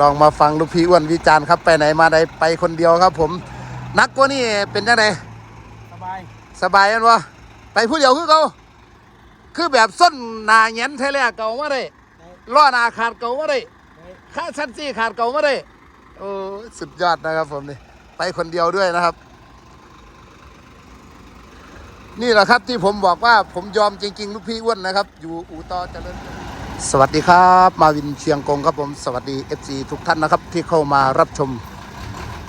ลองมาฟังลูกพี่อ้วนวิจารณ์ครับไปไหนมาไหนไปคนเดียวครับ ผม นักกว่านี่เป็นยังไงสบายสบายกันวะไปผู้เดียวคือเขาคือแบบส้นหนาเงี้ยนเทเลเก่ามาได้ล้อหนาขาดเก่ามาได้ค่าชั้นซี่ขาดเก่ามาได้โอ้สุดยอดนะครับ ผมนี่ไปคนเดียวด้วยนะครับ นี่แหละครับที่ผมบอกว่าผมยอมจริง ๆ ลูกพี่อ้วนนะครับ อยู่อู่ต่อเจริญ สวัสดีครับมาวินเชียงกงครับผมสวัสดี FC ทุกท่านนะครับ ที่เข้ามารับชม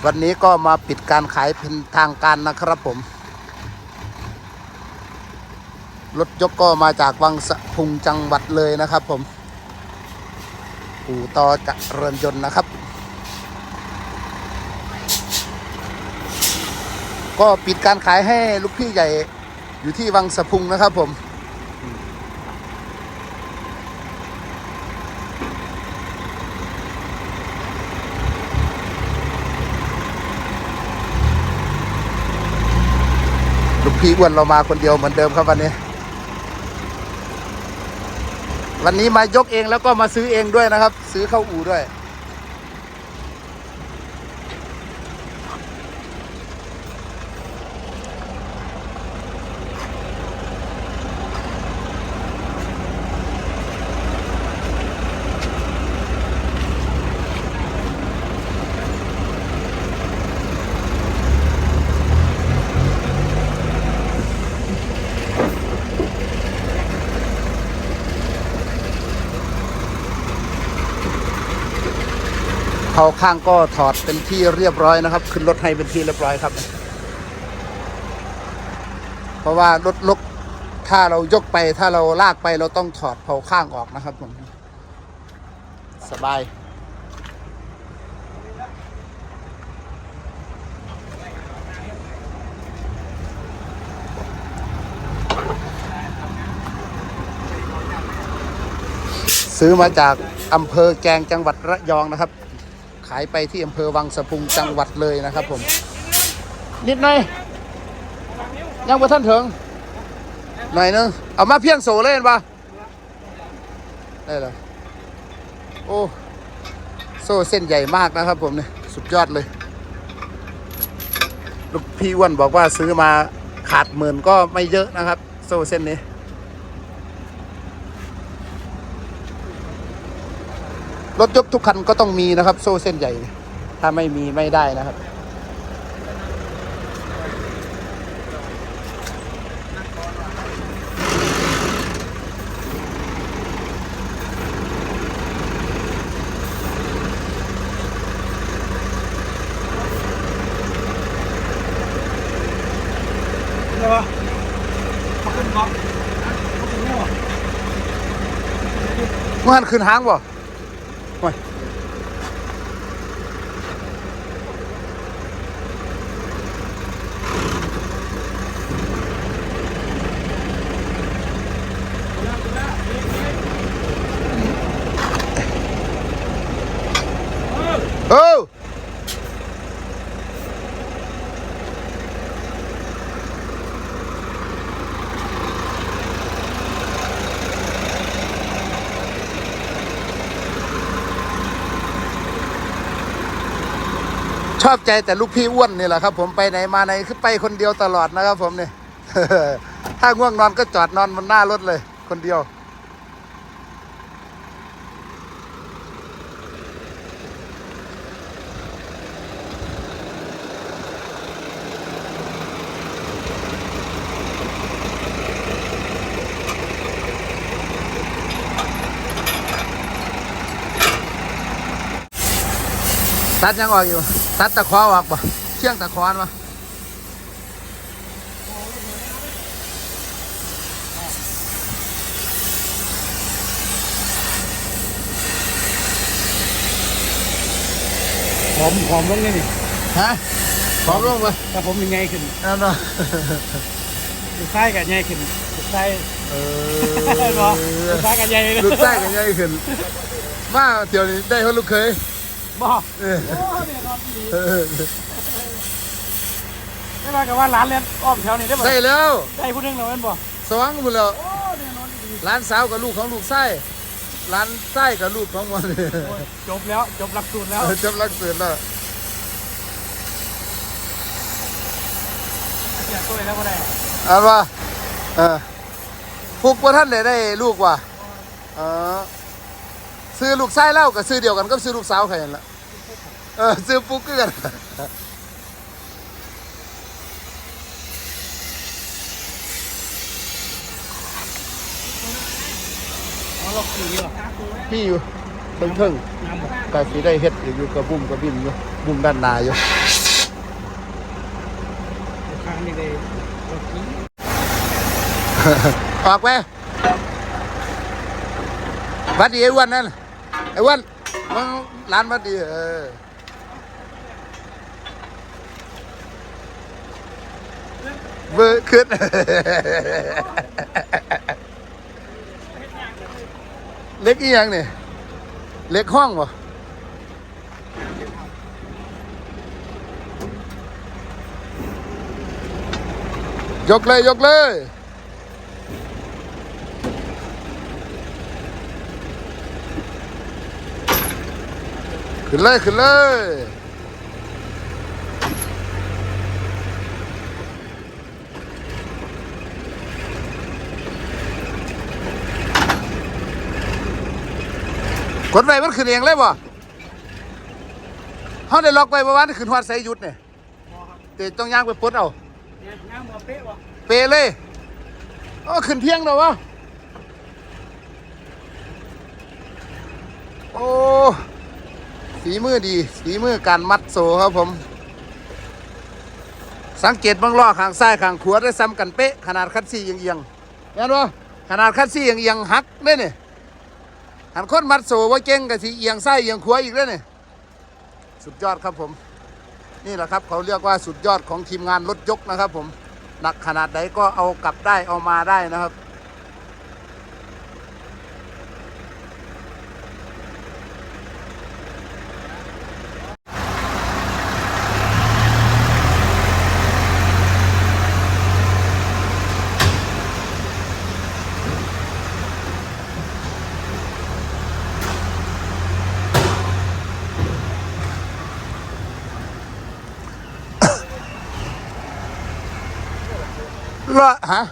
วันนี้ก็มาปิดการขายเป็นทางการนะครับผม รถยกก็มาจากวังสะพุงจังหวัดเลยนะครับผมอู่ต่อเริญยนต์นะครับ ก็ปิดการขายให้ลูกพี่ใหญ่อยู่ที่วังสะพุงนะครับผม ลูกพี่อ้วนเรามาคนเดียวเหมือนเดิมครับวันนี้ วันนี้มายกเองแล้วก็มาซื้อเองด้วยนะครับ ซื้อเข้าอู่ด้วย เขาข้างก็ถอดเป็นที่เรียบร้อยนะครับ ขึ้นรถให้เป็นที่เรียบร้อยครับ เพราะว่ารถลกถ้าเรายกไปถ้าเราลากไปเราต้องถอดเผาข้างออกนะครับผมสบาย ซื้อมาจากอำเภอแกงจังหวัดระยองนะครับายไปที่อำเภอวังสะพุงจังหวัดเลยนะครับผมนิดหน่อยยังบ่ท่านถึงหน่อยนึงเอามาเพียงโซเล่นปะได้เลยโอ้โซ่เส้นใหญ่มากนะครับผมเนี่ยสุดยอดเลยลูกพี่อ้วนบอกว่าซื้อมาขาดหมื่นก็ไม่เยอะนะครับ โซ่เส้นนี้ รถยกทุกคันก็ต้องมีนะครับ โซ่เส้นใหญ่เนี่ยถ้าไม่มีไม่ได้นะครับ ใช่ปะมาขึ้นเกาะมาขึ้นเนี่ยเมื่อหันขึ้นห้างบ่โชอบใจแต่ลูกพี่อ้วนนี่แหละครับ ผมไปไหนมาไหนคือไปคนเดียวตลอดนะครับ ผมเนี่ยถ้าง่วงนอนก็จอดนอนบนหน้ารถเลย คนเดียว ตัดยังออกอยู่ ตัดตะขอออกป่ะเชี่ยงตะขอนป่ะหอมหอมลงเลยนี่ฮะพร้อมลงป่ะแต่ผมยังไงขึ้นนั่นเนาะลูกชายกับใหญ่ขึ้นลูกชายเอเห็นบ่ลูกชายกับใหญ่ลูกไส้กันใหญ่ขึ้นมาเที่ยวนี้ได้เขาลูกเคย บ่เออโอ้เนี่ยนอนดีเออไม่มากับว่าร้านเรียนอ้อมแถวนี้ได้บ่ได้แล้วได้ผู้หนึงแล้วแม่นบ่สว่างหมดแล้วโอ้เนี่ยนอนดีร้านสาวกับลูกของลูกไส้โร้านไส้กับลูกของมันเลยโอ้ยจบแล้วจบหลักสูตรแล้วจำลักเสือแล้วเสียตัวแล้วก็ได้เอ่าว่าเออฟุกว่าท่านได้ได้ลูกว่ะเออ ซื้อลูกไส้เล่ากับซื้อเดียวกันก็ซื้อลูกสาวใครนั่นละเออซื้อฟุกก็กันอ๋อเราขี่ดีกว่าพี่อยู่เพิ่งเพิ่งน้ำหมดกายสีได้เฮ็ดอยู่กับบุ้มกับบินอยู่บุ้มด้านหนาอยู่ข้างนี่เลยเราขี่ออกไปวัดดีไอ้อ้วันนั่น ไอ้วันมึงร้านวัดดีเออเบอร์ขึ้นเล็กอีหยังเนี่ยเล็กห้องบ่ยกเลย ยกเลย ขึ้นเลยขึ้นเลยกดไว้มันขึ้นเองเลยบ่เขาได้ล็อกไว้ประมาณขึ้นฮอดใส่หยุดเนี่ยเดี๋ยวต้องย่างไปปลดเอาเนี่ยน้ำหมดเป๊ะวะเป๊ะเลยอ๋อขึ้นเที่ยงแล้ววะโอ้ ฝีมือดีฝีมือการมัดโซครับผม สังเกตบางล้อข้างซ้ายข้างขวาได้ซ้ำกันเป๊ะ ขนาดคัดซี่เอียงๆเห็นบ่ขนาดคัดซี่เอียงๆหักเด้เนี่ยหันคนมัดโซว่าเก่งกับสีเอียงซ้ายเอียงขวาอีกเด้เนี่ยสุดยอดครับผม นี่แหละครับเขาเรียกว่าสุดยอดของทีมงานรถยกนะครับผมหนักขนาดไหนก็เอากลับได้เอามาได้นะครับ ละฮะ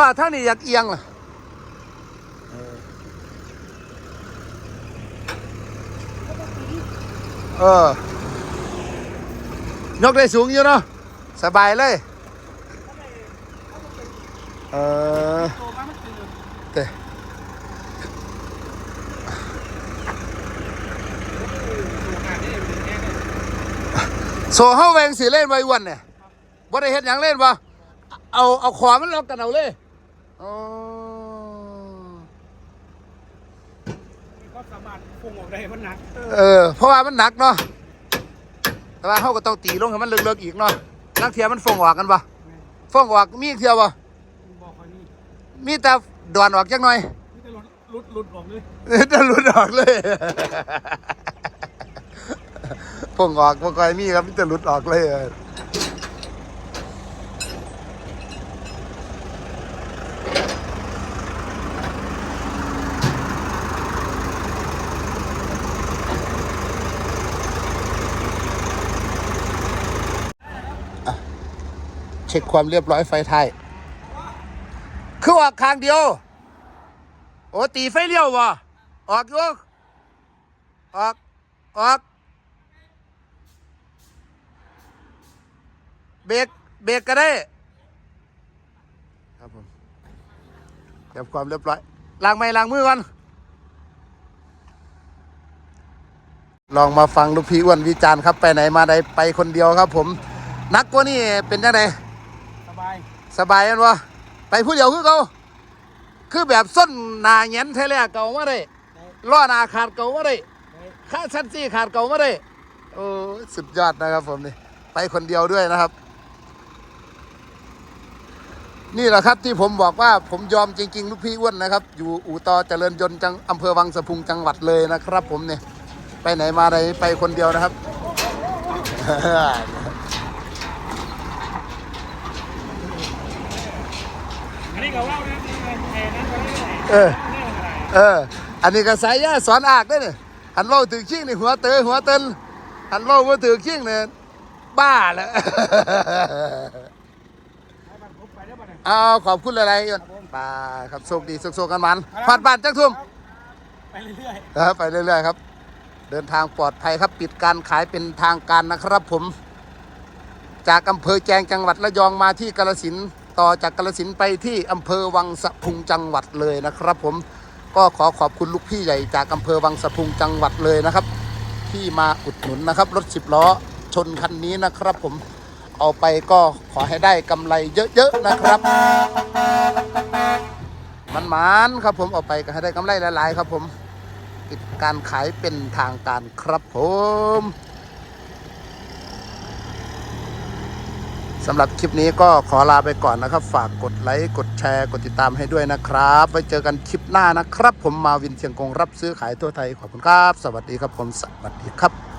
ว่าถ้านี่อยากเอียงล่ะเออยกได้สูงอยู่เนาะสบายเลย เออโตมามันตื่นเตะโซเฮาแวงสีเล่นไว้วันเนี่ยบ่ได้เฮ็ดหยังเล่นบ่เอา เอาขวามันล็อกกันเอาเลย อ๋อมีความสามารถพุ่งออกได้มันหนักเออ เพราะว่ามันหนักเนาะ แต่ว่าเขาก็ต้องตีลงให้มันเลิกๆอีกเนาะนักเทียมันฟองออกกันปะฟองออกมีอีกเทียวปะบอกคนนี้มีแต่ดอนออกจักหน่อยนี่จะหลุดหลุดหลุดออกเลยจะหลุดออกเลยฟองออกบ่ค่อยมีครับมีแต่หลุดออกเลย เช็คความเรียบร้อยไฟไทยคือออกข้างเดียว โอ้ตีไฟเลี้ยววะออกอยู่ออก ออก เบรก เบรกก็ได้ ครับผมเก็บความเรียบร้อย ล้างไม้ล้างมือก่อน ลองมาฟังลูกพี่อ้วนวิจารณ์ครับ ไปไหนมาไหนไปคนเดียวครับผม นักกว่านี่เป็นยังไง สบายอันวะไปผู้เดียวคือเขาคือแบบส้นหนาเย็นเทเลเก่ามาได้ล้อหนาขาดเก่ามาได้ค่าชั้นซี่ขาดเก่ามาได้โอ้สุดยอดนะครับผมนี่ไปคนเดียวด้วยนะครับ นี่แหละครับที่ผมบอกว่าผมยอมจริงๆลูกพี่อ้วนนะครับ อยู่อู่ต่อเจริญยนต์จังอำเภอวังสะพุงจังหวัดเลยนะครับ ผมเนี่ยไปไหนมาไหนไปคนเดียวนะครับ นนี้ก็ว่าวนะนี่ไงแห่นั้นก็ได้เออแน่อะไรเออ อันนี้ก็สายยาสอนอากได้เนี่ยหันเว่าถือขิ้งนี่หัวเตอหัวเตินหันเว่าว่าถือขิ้งเนี่ยบ้าแล้วให้มันพบไปได้ป่ะเนี่ยเอาขอบคุณอะไรยนป่าครับโชคดีโชคๆกันมันพอดบ้านจังทุ่มไปเรื่อยเออไปเรื่อยๆครับ เดินทางปลอดภัยครับปิดการขายเป็นทางการนะครับผม จากอำเภอแจงจังหวัดระยองมาที่กาลสินธุ์ ต่อจากกาลสินไปที่อำเภอวังสะพุงจังหวัดเลยนะครับ ผมก็ขอขอบคุณลูกพี่ใหญ่จากอำเภอวังสะพุงจังหวัดเลยนะครับ ที่มาอุดหนุนนะครับ รถสิบล้อชนคันนี้นะครับ ผมเอาไปก็ขอให้ได้กำไรเยอะๆนะครับ มันมานครับผมเอาไปก็ให้ได้กำไรหลายๆ ครับผมปิดการขายเป็นทางการครับผม สำหรับคลิปนี้ก็ขอลาไปก่อนนะครับ ฝากกดไลค์กดแชร์ กดติดตามให้ด้วยนะครับ ไว้เจอกันคลิปหน้านะครับ ผมมาวินเชียงกงรับซื้อขายทั่วไทยขอบคุณครับ สวัสดีครับผมสวัสดีครับ